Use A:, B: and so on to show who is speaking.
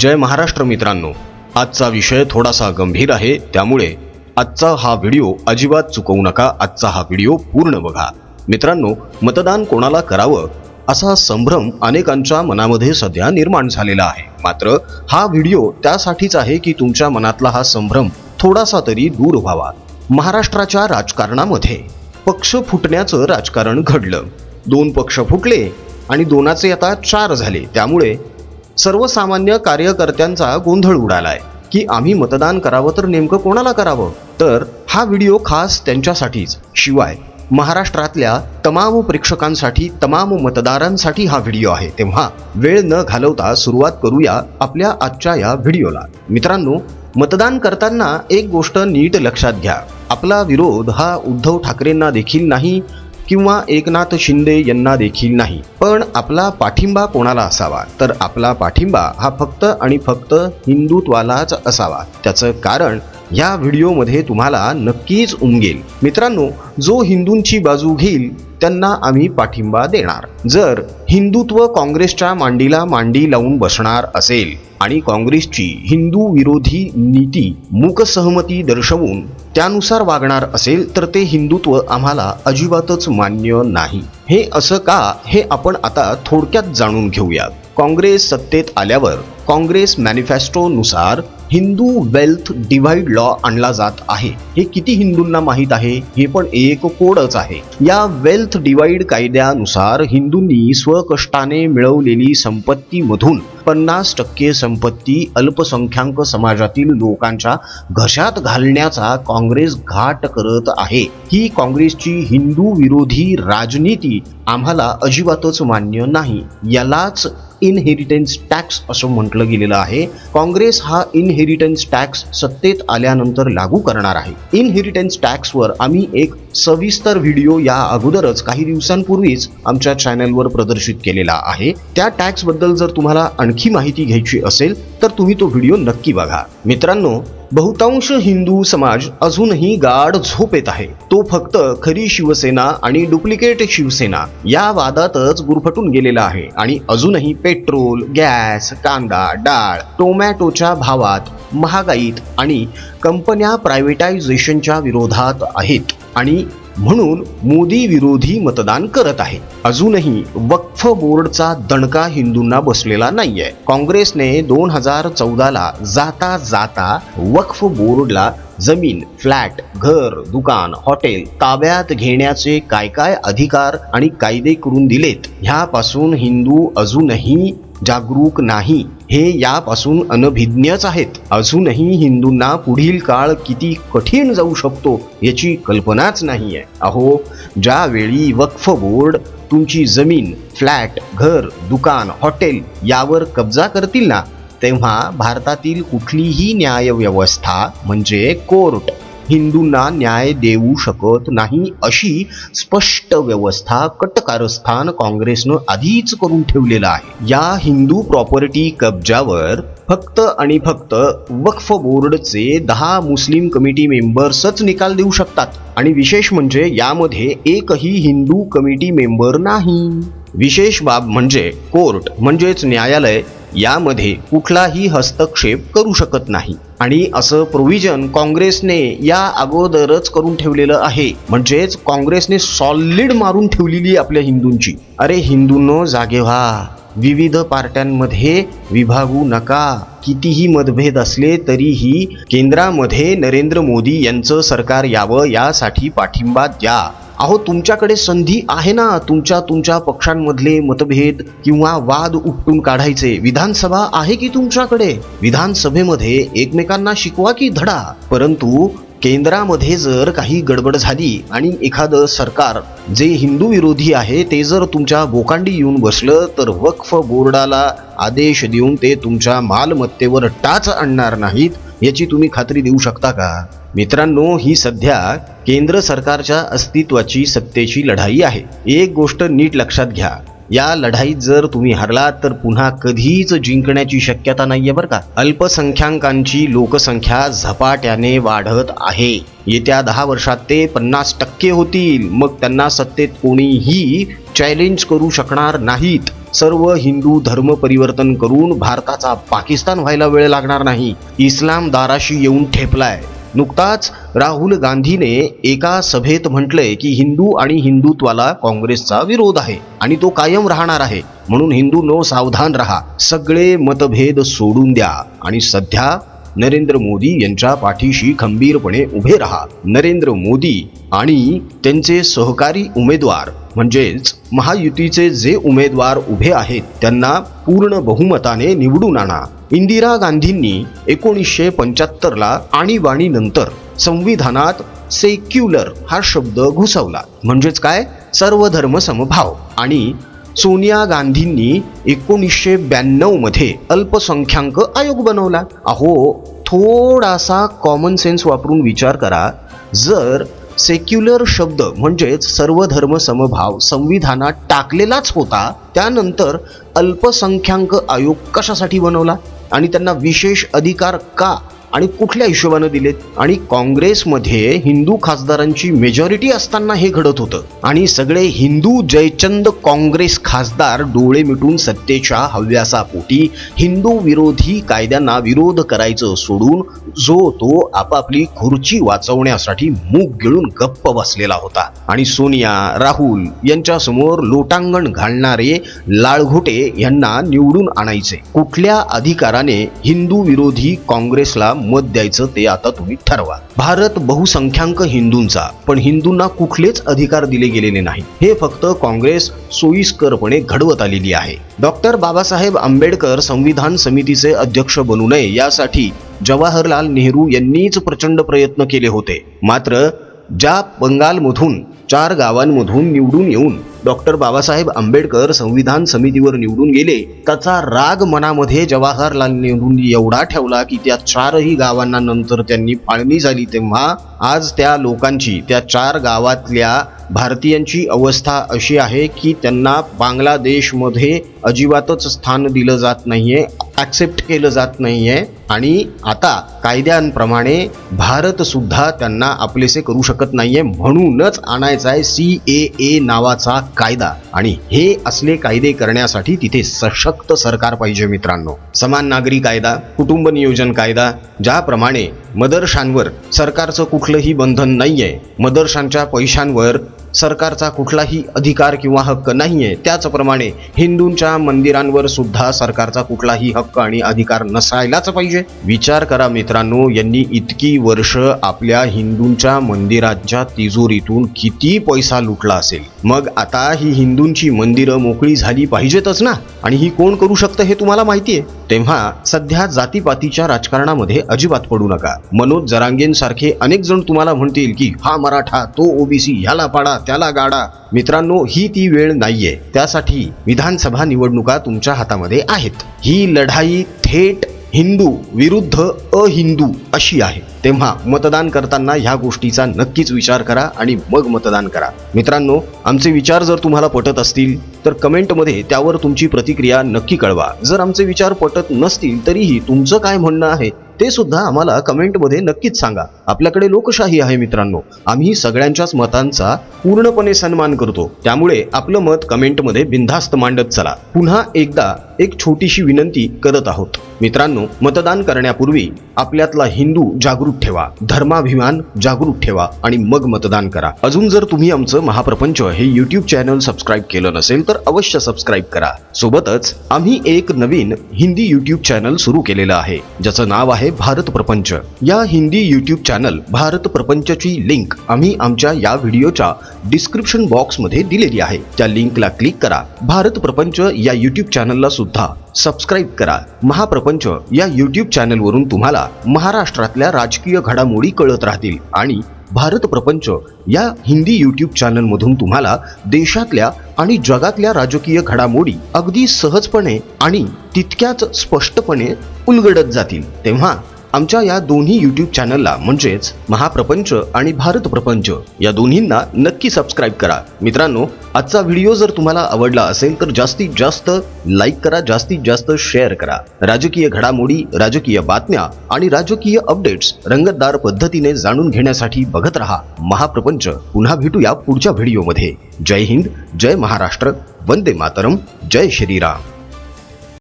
A: जय महाराष्ट्र मित्रांनो. आजचा विषय थोडासा गंभीर आहे त्यामुळे आजचा हा व्हिडिओ अजिबात चुकवू नका आजचा हा व्हिडिओ पूर्ण बघा. मित्रांनो मतदान कोणाला करावं असा संभ्रम अनेकांच्या मनामध्ये सध्या निर्माण झालेला आहे. मात्र हा व्हिडिओ त्यासाठीच आहे की तुमच्या मनातला हा संभ्रम थोडासा तरी दूर व्हावा. महाराष्ट्राच्या राजकारणामध्ये पक्ष फुटण्याचं राजकारण घडलं. दोन पक्ष फुटले आणि दोनाचे आता चार झाले. त्यामुळे सर्वसामान्य कार्यकर्त्यांचा गोंधळ उडालाय की आम्ही मतदान करावं तर नेमकं कोणाला करावं? तर हा व्हिडिओ खास त्यांच्यासाठीच. शिवाय महाराष्ट्रातल्या तमाम प्रेक्षकांसाठी तमाम मतदारांसाठी हा व्हिडिओ आहे. तेव्हा वेळ न घालवता सुरुवात करूया आपल्या आजच्या या व्हिडिओला. मित्रांनो मतदान करताना एक गोष्ट नीट लक्षात घ्या. आपला विरोध हा उद्धव ठाकरेंना देखील नाही किंवा एकनाथ शिंदे यांना देखील नाही. पण आपला पाठिंबा कोणाला असावा? तर आपला पाठिंबा हा फक्त आणि फक्त हिंदुत्वालाच असावा. त्याचं कारण या व्हिडिओमध्ये तुम्हाला नक्कीच उमगेल. मित्रांनो जो हिंदूंची बाजू घेईल त्यांना आम्ही पाठिंबा देणार. जर हिंदुत्व काँग्रेसच्या मांडीला मांडी लावून बसणार असेल आणि काँग्रेसची हिंदू विरोधी नीती मूकसहमती दर्शवून त्यानुसार वागणार असेल तर ते हिंदुत्व आम्हाला अजिबातच मान्य नाही. हे असं का? हे आपण आता थोडक्यात जाणून घेऊयात. काँग्रेस सत्तेत आल्यावर काँग्रेस मॅनिफेस्टोनुसार हिंदू वेल्थ डिव्हाइड लॉ आणला जात आहे. हे किती हिंदूंना माहीत आहे? हे पण एक कोडच आहे. या वेल्थ डिवाइड कायद्यानुसार हिंदूंनी स्वकष्टाने मिळवलेली संपत्तीमधून पन्नास टक्के संपत्ती अल्पसंख्याक समाजातील लोकांच्या घशात घालण्याचा काँग्रेस घाट करत आहे. ही काँग्रेसची हिंदू विरोधी राजनीती आम्हाला अजिबातच मान्य नाही. यालाच इनहेरिटन्स टॅक्स असं म्हटलं गेलेलं आहे. काँग्रेस हा इनहेरिटन्स टॅक्स सत्तेत आल्यानंतर लागू करणार आहे. इनहेरिटन्स टॅक्सवर आम्ही एक सविस्तर व्हिडिओ या अगोदरच काही दिवसांपूर्वीच आमच्या चॅनलवर प्रदर्शित केलेला आहे. त्या टॅक्सबद्दल जर तुम्हाला आणखी माहिती घ्यायची असेल तर तुम्ही तो व्हिडिओ नक्की बघा. मित्रांनो बहुतांश हिंदू समाज अजूनही गाढ झोपेत आहे. तो फक्त खरी शिवसेना आणि डुप्लिकेट शिवसेना या वादातच गुरफटून गेलेला आहे. आणि अजूनही पेट्रोल गॅस कांदा डाळ टोमॅटोच्या भावात महागाईत आणि कंपन्या प्रायव्हेटायझेशनच्या विरोधात आहेत. आणि म्हणून मोदी विरोधी मतदान करत आहे अजूनही वक्फ बोर्डचा दणका हिंदूंना बसलेला नाहीये. काँग्रेसने दोन हजार चौदाला जाता जाता वक्फ बोर्डला जमीन फ्लॅट घर दुकान हॉटेल ताब्यात घेण्याचे काय काय अधिकार आणि कायदे करून दिलेत? ह्यापासून हिंदू अजूनही जागरूक नाही हे यापासून अनभिज्ञच आहेत. अजूनही हिंदूंना पुढील काळ किती कठीण जाऊ शकतो याची कल्पनाच नाही आहे. अहो ज्यावेळी वक्फ बोर्ड तुमची जमीन फ्लॅट घर दुकान हॉटेल यावर कब्जा करतील ना तेव्हा भारतातील कुठलीही न्यायव्यवस्था म्हणजे कोर्ट हिंदूंना न्याय देऊ शकत नाही अशी स्पष्ट व्यवस्था कटकारस्थान काँग्रेसनं आधीच करून ठेवलेलं आहे. या हिंदू प्रॉपर्टी कब्जावर फक्त आणि फक्त वक्फ बोर्डचे दहा मुस्लिम कमिटी मेंबर्सच निकाल देऊ शकतात. आणि विशेष म्हणजे यामध्ये एकही हिंदू कमिटी मेंबर नाही. विशेष बाब म्हणजे कोर्ट म्हणजेच न्यायालय यामध्ये कुठलाही हस्तक्षेप करू शकत नाही. आणि असं प्रोव्हिजन काँग्रेसने या अगोदरच करून ठेवलेलं आहे. म्हणजेच काँग्रेसने सॉलिड मारून ठेवलेली आपल्या हिंदूंची. अरे हिंदूंनो जागे व्हा. विविध पार्ट्यांमध्ये विभागू नका. कितीही मतभेद असले तरीही केंद्रामध्ये नरेंद्र मोदी यांचं सरकार यावं यासाठी पाठिंबा द्या. अहो तुमच्याकडे संधी आहे ना? तुमच्या तुमच्या पक्षांमधले मतभेद किंवा वाद उपटून काढायचे विधानसभा आहे की तुमच्याकडे? विधानसभेमध्ये एकमेकांना शिकवा की धडा. परंतु केंद्रामध्ये जर काही गडबड झाली आणि एखादं सरकार जे हिंदू विरोधी आहे ते जर तुमच्या बोकांडी येऊन बसलं तर वक्फ बोर्डाला आदेश देऊन ते तुमच्या मालमत्तेवर टाच आणणार नाहीत याची तुम्ही खात्री देऊ शकता का? मित्रांनो ही सध्या केंद्र सरकारच्या अस्तित्वाची सत्तेची लढाई आहे. एक गोष्ट नीट लक्षात घ्या. या लढाईत जर तुम्ही हरलात तर पुन्हा कधीच जिंकण्याची शक्यता नाहीये बरं का. अल्पसंख्याकांची लोकसंख्या झपाट्याने वाढत आहे. येत्या दहा वर्षात ते पन्नास टक्के होतील. मग त्यांना सत्तेत कोणीही चॅलेंज करू शकणार नाहीत. सर्व हिंदू धर्म परिवर्तन करून भारताचा पाकिस्तान व्हायला वेळ लागणार नाही. इस्लाम दाराशी येऊन ठेपलाय. नुकताच राहुल गांधीने एका सभेत म्हटलंय की हिंदू आणि हिंदुत्वाला काँग्रेसचा विरोध आहे आणि तो कायम राहणार आहे. म्हणून हिंदू नो सावधान राहा. सगळे मतभेद सोडून द्या. आणि सध्या नरेंद्र मोदी यांच्या पाठीशी खंबीरपणे उभे राहा. नरेंद्र मोदी आणि त्यांचे सहकारी उमेदवार म्हणजेच महायुतीचे जे उमेदवार उभे आहेत त्यांना पूर्ण बहुमताने निवडून आणा. इंदिरा गांधींनी एकोणीसशे पंच्याहत्तरला आणीबाणीनंतर संविधानात सेक्युलर हा शब्द घुसवला. म्हणजेच काय? सर्व धर्म समभाव आणि सोनिया गांधींनी एकोणीसशे ब्याण्णवमध्ये अल्पसंख्याक आयोग बनवला. अहो थोडासा कॉमन सेन्स वापरून विचार करा. जर सेक्युलर शब्द म्हणजेच सर्व धर्म समभाव संविधानात टाकलेलाच होता त्यानंतर अल्पसंख्याक आयोग कशासाठी बनवला? आणि त्यांना विशेष अधिकार का आणि कुठल्या हिशोबानं दिलेत? आणि काँग्रेसमध्ये हिंदू खासदारांची मेजॉरिटी असताना हे घडत होतं. आणि सगळे हिंदू जयचंद काँग्रेस खासदार डोळे मिटून सत्तेच्या हव्यासापोटी हिंदू विरोधी कायद्यांना विरोध करायचं सोडून जो तो आपापली खुर्ची वाचवण्यासाठी मूग गिळून गप्प बसलेला होता. आणि सोनिया राहुल यांच्या समोर लोटांगण घालणारे लाळघोटे यांना निवडून आणायचे. कुठल्या अधिकाराने हिंदू विरोधी काँग्रेसला मत द्यायचं ते आता तुम्ही ठरवा. भारत बहुसंख्याक हिंदूंचा पण हिंदूंना कुठलेच अधिकार दिले गेलेले नाही. हे फक्त काँग्रेस सोयीस्करपणे घडवत आलेली आहे. डॉक्टर बाबासाहेब आंबेडकर संविधान समितीचे अध्यक्ष बनू नये यासाठी जवाहरलाल नेहरू यांनीच प्रचंड प्रयत्न केले होते. मात्र ज्या बंगालमधून चार गावांमधून निवडून येऊन डॉक्टर बाबासाहेब आंबेडकर संविधान समितीवर निवडून गेले त्याचा राग मनामध्ये जवाहरलाल नेहरूंनी एवढा ठेवला की त्या चारही गावांना नंतर त्यांनी फाळणी झाली तेव्हा आज त्या लोकांची त्या चार गावातल्या भारतीयांची अवस्था अशी आहे की त्यांना बांगलादेशमध्ये अजिबातच स्थान दिलं जात नाहीये ॲक्सेप्ट केलं जात नाहीये. आणि आता कायद्यांप्रमाणे भारत सुद्धा त्यांना आपलेसे करू शकत नाहीये म्हणूनच आणायचा आहे सी ए ए नावाचा कायदा. आणि हे असले कायदे करण्यासाठी तिथे सशक्त सरकार पाहिजे मित्रांनो. समान नागरी कायदा कुटुंब नियोजन कायदा ज्याप्रमाणे मदरशांवर सरकारचं कुठलंही बंधन नाहीये. मदरशांच्या पैशांवर सरकारचा कुठलाही अधिकार किंवा हक्क नाही आहे त्याचप्रमाणे हिंदूंच्या मंदिरांवर सुद्धा सरकारचा कुठलाही हक्क आणि अधिकार नसायलाच पाहिजे. विचार करा मित्रांनो यांनी इतकी वर्ष आपल्या हिंदूंच्या मंदिरांच्या तिजोरीतून किती पैसा लुटला असेल. मग आता ही हिंदूंची मंदिरं मोकळी झाली पाहिजेतच ना? आणि ही कोण करू शकतं हे तुम्हाला माहिती आहे तेव्हा सध्या जातीपातीच्या राजकारणामध्ये अजिबात पडू नका. मनोज जरांगेंसारखे अनेक जण तुम्हाला म्हणतील की हा मराठा तो ओबीसी ह्याला पाडा त्याला गाडा. मित्रांनो ही ती वेळ नाहीये. त्यासाठी विधानसभा निवडणुका तुमच्या हातामध्ये आहेत. ही लढाई थेट हिंदू विरुद्ध अहिंदू अशी आहे. तेव्हा मतदान करताना ह्या गोष्टीचा नक्कीच विचार करा आणि मग मतदान करा. मित्रांनो आमचे विचार जर तुम्हाला पटत असतील तर कमेंटमध्ये त्यावर तुमची प्रतिक्रिया नक्की कळवा. जर आमचे विचार पटत नसतील तरीही तुमचं काय म्हणणं आहे ते सुद्धा आम्हाला कमेंटमध्ये नक्कीच सांगा. आपल्याकडे लोकशाही आहे मित्रांनो. आम्ही सगळ्यांच्याच मतांचा पूर्णपणे सन्मान करतो. त्यामुळे आपलं मत कमेंटमध्ये बिनधास्त मांडत चला. पुन्हा एकदा एक छोटीशी विनंती करत आहोत. मित्रांनो मतदान करण्यापूर्वी आपल्यातला हिंदू जागृत ठेवा धर्माभिमान जागृत ठेवा आणि मग मतदान करा. अजून जर तुम्ही आमचं महाप्रपंच हे युट्यूब चॅनल सबस्क्राईब केलं नसेल तर अवश्य सबस्क्राईब करा. सोबतच आम्ही एक नवीन हिंदी युट्यूब चॅनल सुरू केलेलं आहे ज्याचं नाव आहे भारत प्रपंच. या हिंदी युट्यूब चॅनल भारत प्रपंचची लिंक आम्ही आमच्या या व्हिडिओच्या डिस्क्रिप्शन बॉक्समध्ये दिलेली आहे. त्या लिंकला क्लिक करा. भारत प्रपंच या युट्यूब चॅनलला सुद्धा सबस्क्राईब करा. महाप्रपंच या युट्यूब चॅनलवरून तुम्हाला महाराष्ट्रातल्या राजकीय घडामोडी कळत राहतील आणि भारत प्रपंच या हिंदी युट्यूब चॅनलमधून तुम्हाला देशातल्या आणि जगातल्या राजकीय घडामोडी अगदी सहजपणे आणि तितक्याच स्पष्टपणे उलगडत जातील. तेव्हा आमच्या या दोन्ही यूट्यूब चॅनलला म्हणजेच महाप्रपंच आणि भारत प्रपंच या दोन्हींना नक्की सबस्क्राईब करा. मित्रांनो आजचा व्हिडिओ जर तुम्हाला आवडला असेल तर जास्तीत जास्त लाईक करा जास्तीत जास्त शेअर करा. राजकीय घडामोडी राजकीय बातम्या आणि राजकीय अपडेट्स रंगतदार पद्धतीने जाणून घेण्यासाठी बघत रहा महाप्रपंच. पुन्हा भेटूया पुढच्या व्हिडिओमध्ये जय हिंद जय महाराष्ट्र वंदे मातरम जय श्रीराम.